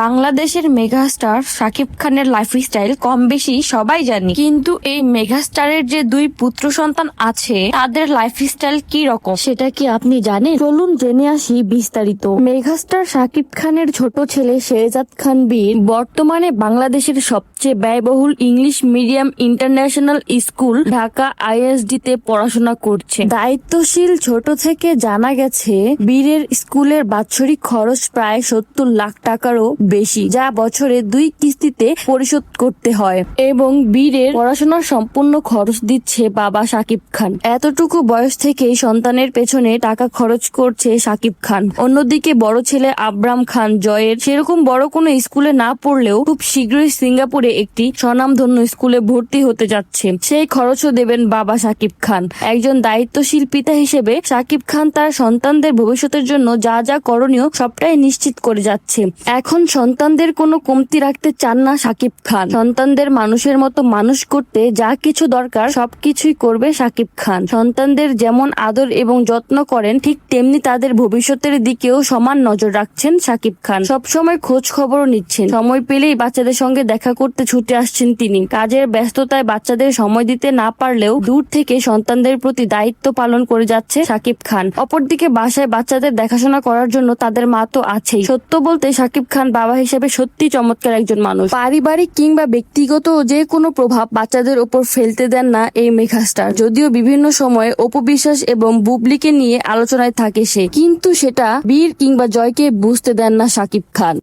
বাংলাদেশের মেগাস্টার শাকিব খানের লাইফস্টাইল কম বেশি সবাই জানি। কিন্তু এই মেগাস্টারের যে দুই পুত্র সন্তান আছে, তাদের লাইফস্টাইল কি রকম? সেটা কি আপনি জানেন? চলুন জেনে আসি বিস্তারিত। মেগাস্টার শাকিব খানের ছোট ছেলে শেহজাদ খান বীর বর্তমানে বাংলাদেশের সবচেয়ে ব্যয়বহুল English medium international school Dhaka ISD তে পড়াশোনা করছে। দায়িত্বশীল ছোট থেকে জানা গেছে, বীরের স্কুলের বাৎসরিক খরচ প্রায় সত্তর লাখ টাকারও বেশি, যা বছরে দুই কিস্তিতে পরিশোধ করতে হয়। এবং বীরের পড়াশোনার সম্পূর্ণ খরচ দিচ্ছে বাবা সাকিব খান। এতটুকু বয়স থেকেই সন্তানের পেছনে টাকা খরচ করছে সাকিব খান। অন্যদিকে বড় ছেলে আব্রাম খান জয়ের সেরকম বড় কোনো স্কুলে না পড়লেও খুব শীঘ্রই সিঙ্গাপুরে একটি স্বনামধন্য স্কুলে ভর্তি হতে যাচ্ছে। সেই খরচও দেবেন বাবা সাকিব খান। একজন দায়িত্বশীল পিতা হিসেবে সাকিব খান তার সন্তানদের ভবিষ্যতের জন্য যা যা করণীয় সবটাই নিশ্চিত করে যাচ্ছে। এখন সন্তানদের কোনো কমতি রাখতে চান না সাকিব খান। সন্তানদের মানুষের মতো মানুষ করতে যা কিছু দরকার সবকিছুই করবে সাকিব খান। সন্তানদের যেমন আদর এবং যত্ন করেন, ঠিক তেমনি তাদের ভবিষ্যতের দিকেও সমান নজর রাখছেন সাকিব খান। সবসময় খোঁজ খবরও নিচ্ছেন। সময় পেলেই বাচ্চাদের সঙ্গে দেখা করতে ছুটে আসছেন তিনি। কাজের ব্যস্ততায় বাচ্চাদের সময় দিতে না পারলেও দূর থেকে সন্তানদের প্রতি দায়িত্ব পালন করে যাচ্ছে সাকিব খান। অপরদিকে বাসায় বাচ্চাদের দেখাশোনা করার জন্য তাদের মা তো আছেই। সত্য বলতে সাকিব খান বাবা হিসেবে সত্যি চমৎকার একজন মানুষ। পারিবারিক কিংবা ব্যক্তিগত যে কোনো প্রভাব বাচ্চাদের ওপর ফেলতে দেন না এই মেঘাস্টার যদিও বিভিন্ন সময়ে অপবিশ্বাস এবং বুবলিকে নিয়ে আলোচনায় থাকে সে। কিন্তু সেটা বীর কিংবা জয়কে বুঝতে দেন না শাকিব খান।